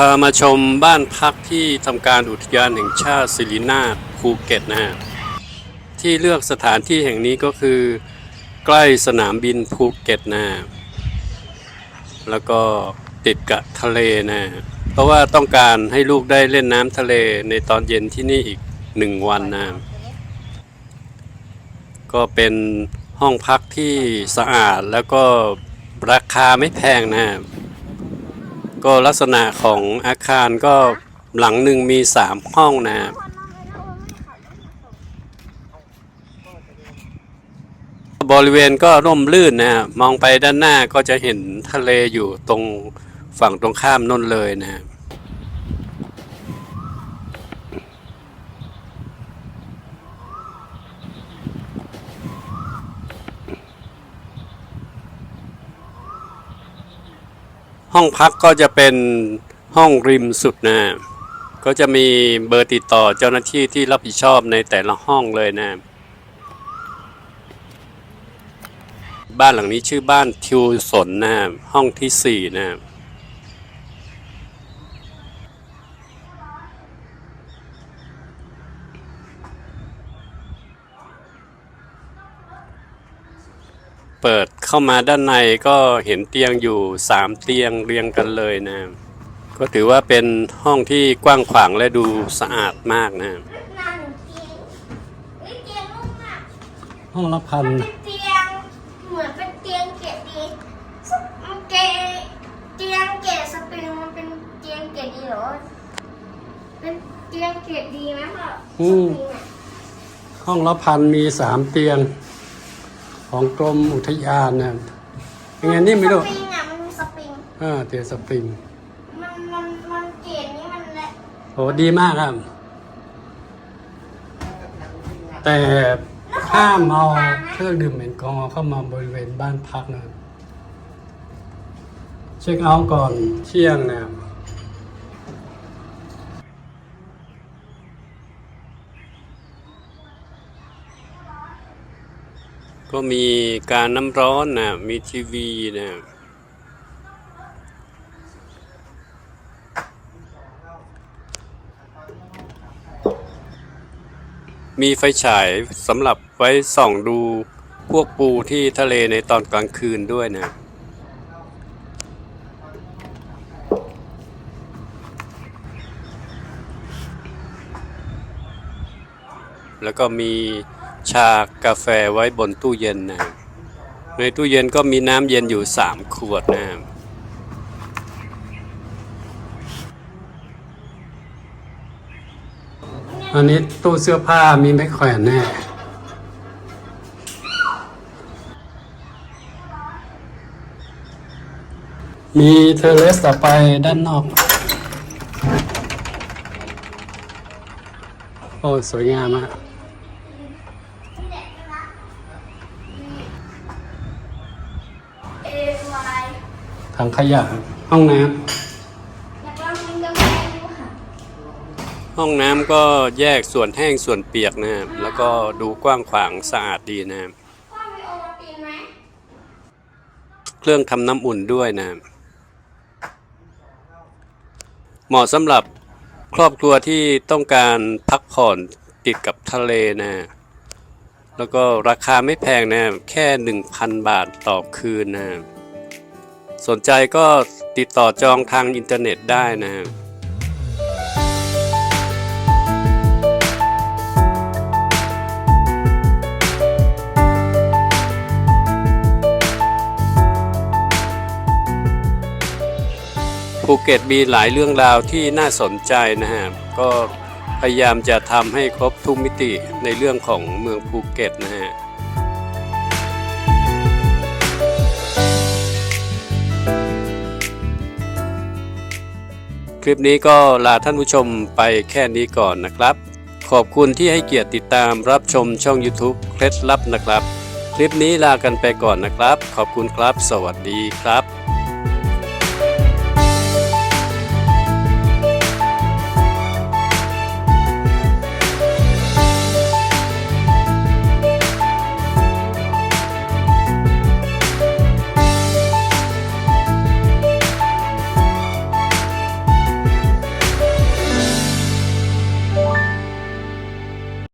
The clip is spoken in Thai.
พามาชมบ้านพักที่ทำการอุทยานแห่งชาติศิรินาถภูเก็ตนะฮะที่เลือกสถานที่แห่งนี้ก็คือ ใกล้สนามบินภูเก็ตนะฮะแล้วก็ติดกับทะเลนะฮะเพราะว่าต้องการให้ลูกได้เล่นน้ำทะเลในตอนเย็นที่นี่อีกหนึ่งวันนะก็เป็นห้องพักที่สะอาดแล้วก็ราคาไม่แพงนะ ก็ลักษณะของอาคารก็หลังหนึ่งมีสามห้องนะบริเวณก็ร่มรื่นนะมองไปด้านหน้าก็จะเห็นทะเลอยู่ตรงฝั่งตรงข้ามน่นเลยนะครับ ห้องพักก็จะเป็นห้องริมสุดนะก็จะมีเบอร์ติดต่อเจ้าหน้าที่ที่รับผิดชอบในแต่ละห้องเลยนะ บ้านหลังนี้ชื่อบ้านทิวสนนะห้องที่สี่นะเปิด เข้ามาด้านในก็เห็นเตียงอยู่สามเตียงเรียงกันเลยนะ ก็ถือว่าเป็นห้องที่กว้างขวางและดูสะอาดมากนะนานหนึ่งเตียงเฮ้ยเตียงนุ่มอะห้องละพันเป็นเตียงเหมือนเป็นเตียงเกรดดีมันเกรดเตียงเกรดสปริงมันเป็นเตียงเกรดดีเหรอเป็นเตียงเกรดดีไหมพ่อสอืมปริงอะห้องละพันมีสามเตียง ของกรมอุทยานนะยังไงนี่ไม่รู้สปริงอะมันมีสปริงอ่าเตียงสปริง มันมันมันเกรดนี้มันแหละโหดีมากครับ แต่ห้ามเอาเครื่องดื่มแอลกอฮอล์เข้ามาบริเวณบ้านพักนะ เช็คเอาท์ก่อนเที่ยงนะ ก็มีการน้ำร้อนนะมีทีวีนะมีไฟฉายสำหรับไว้ส่องดูพวกปูที่ทะเลในตอนกลางคืนด้วยนะ แล้วก็มี ชากาแฟไว้บนตู้เย็นนะในตู้เย็นก็มีน้ำเย็นอยู่3ขวดนะอันนี้ตู้เสื้อผ้ามีไม่แขวนแน่มีเทเลสต่อไปด้านนอก โอ้ สวยงามมาก เอวาย ถังขยะ ห้องน้ำห้องน้ำก็แยกส่วนแห้งส่วนเปียกนะครับแล้วก็ดูกว้างขวางสะอาดดีนะครับพ่อมีโอวัลตินไหมเครื่องทำน้ำอุ่นด้วยนะเหมาะสำหรับครอบครัวที่ต้องการพักผ่อนติดกับทะเลนะ แล้วก็ราคาไม่แพงนะ แค่ 1,000 บาทต่อคืนนะ สนใจก็ติดต่อจองทางอินเทอร์เน็ตได้นะภูเก็ตมีหลายเรื่องราวที่น่าสนใจนะฮะก็พยายามจะทำให้ครบทุกมิติในเรื่องของเมืองภูเก็ตนะฮะ ลิปนี้ก็ลาท่านผู้ชมไปแค่นี้ก่อนนะครับ ขอบคุณที่ให้เกียรติติดตามรับชมช่อง YouTube เคล็ดลับนะครับ คลิปนี้ลากันไปก่อนนะครับ ขอบคุณครับ สวัสดีครับ